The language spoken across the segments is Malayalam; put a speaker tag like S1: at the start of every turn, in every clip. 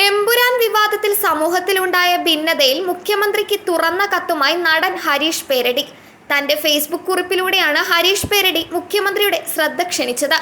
S1: എമ്പുരാൻ വിവാദത്തിൽ സമൂഹത്തിലുണ്ടായ ഭിന്നതയിൽ മുഖ്യമന്ത്രിക്ക് തുറന്ന കത്തുമായി നടൻ ഹരീഷ് പേരടി. തന്റെ ഫേസ്ബുക്ക് കുറിപ്പിലൂടെയാണ് ഹരീഷ് പേരടി മുഖ്യമന്ത്രിയുടെ ശ്രദ്ധ ക്ഷണിച്ചത്.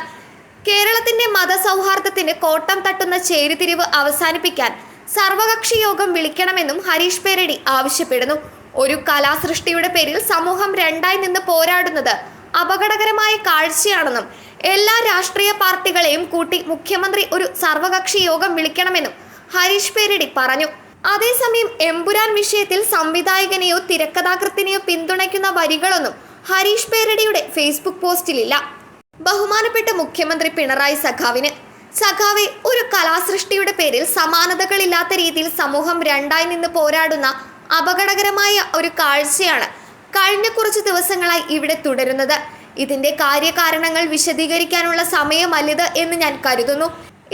S1: കേരളത്തിന്റെ മതസൗഹാർദ്ദത്തിന് കോട്ടം തട്ടുന്ന ചേരിതിരിവ് അവസാനിപ്പിക്കാൻ സർവകക്ഷി യോഗം വിളിക്കണമെന്നും ഹരീഷ് പേരടി ആവശ്യപ്പെടുന്നു. ഒരു കലാസൃഷ്ടിയുടെ പേരിൽ സമൂഹം രണ്ടായി നിന്ന് പോരാടുന്നത് അപകടകരമായ കാഴ്ചയാണെന്നും എല്ലാ രാഷ്ട്രീയ പാർട്ടികളെയും കൂട്ടി മുഖ്യമന്ത്രി ഒരു സർവകക്ഷി യോഗം വിളിക്കണമെന്നും ഹരീഷ് പേരടി പറഞ്ഞു. അതേസമയം എമ്പുരാൻ വിഷയത്തിൽ സംവിധായകനെയോ തിരക്കഥാകൃത്തിനെയോ പിന്തുണയ്ക്കുന്ന വരികളൊന്നും ഹരീഷ് പേരടിയുടെ ഫേസ്ബുക്ക് പോസ്റ്റിലില്ല. ബഹുമാനപ്പെട്ട മുഖ്യമന്ത്രി പിണറായി സഖാവിന്. സഖാവെ ഒരു കലാസൃഷ്ടിയുടെ പേരിൽ സമാനതകളില്ലാത്ത രീതിയിൽ സമൂഹം രണ്ടായി നിന്ന് പോരാടുന്ന അപകടകരമായ ഒരു കാഴ്ചയാണ് കഴിഞ്ഞ കുറച്ച് ദിവസങ്ങളായി ഇവിടെ തുടരുന്നത്. ഇതിന്റെ കാര്യകാരണങ്ങൾ വിശദീകരിക്കാനുള്ള സമയമല്ലിത് എന്ന് ഞാൻ കരുതുന്നു.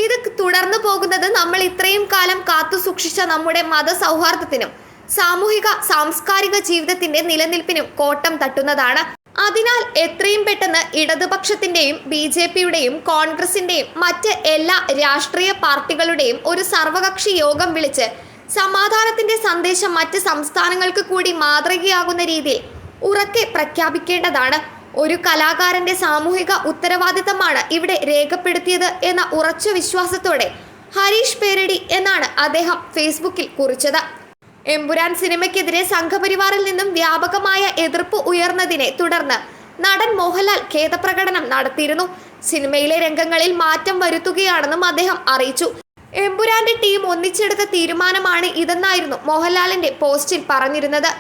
S1: ഇത് തുടർന്നു പോകുന്നത് നമ്മൾ ഇത്രയും കാലം കാത്തു സൂക്ഷിച്ച നമ്മുടെ മതസൗഹാർദ്ദത്തിനും സാമൂഹിക സാംസ്കാരിക ജീവിതത്തിന്റെ നിലനിൽപ്പിനും കോട്ടം തട്ടുന്നതാണ്. അതിനാൽ എത്രയും പെട്ടെന്ന് ഇടതുപക്ഷത്തിന്റെയും ബി ജെ പിയുടെയും കോൺഗ്രസിന്റെയും മറ്റ് എല്ലാ രാഷ്ട്രീയ പാർട്ടികളുടെയും ഒരു സർവകക്ഷി യോഗം വിളിച്ച് സമാധാനത്തിന്റെ സന്ദേശം മറ്റ് സംസ്ഥാനങ്ങൾക്ക് കൂടി മാതൃകയാകുന്ന രീതിയിൽ ഉറക്കെ പ്രഖ്യാപിക്കേണ്ടതാണ്. ഒരു കലാകാരന്റെ സാമൂഹിക ഉത്തരവാദിത്തമാണ് ഇവിടെ രേഖപ്പെടുത്തിയത് എന്ന ഉറച്ച വിശ്വാസത്തോടെ ഹരീഷ് പേരടി എന്നാണ് അദ്ദേഹം ഫേസ്ബുക്കിൽ കുറിച്ചത്. എമ്പുരാൻ സിനിമയ്ക്കെതിരെ സംഘപരിവാറിൽ നിന്നും വ്യാപകമായ എതിർപ്പ് ഉയർന്നതിനെ തുടർന്ന് നടൻ മോഹൻലാൽ ഖേദപ്രകടനം നടത്തിയിരുന്നു. സിനിമയിലെ രംഗങ്ങളിൽ മാറ്റം വരുത്തുകയാണെന്നും അദ്ദേഹം അറിയിച്ചു. എമ്പുരാന്റെ ടീം ഒന്നിച്ചെടുത്ത തീരുമാനമാണ് ഇതെന്നായിരുന്നു മോഹൻലാലിന്റെ പോസ്റ്റിൽ പറഞ്ഞിരുന്നത്.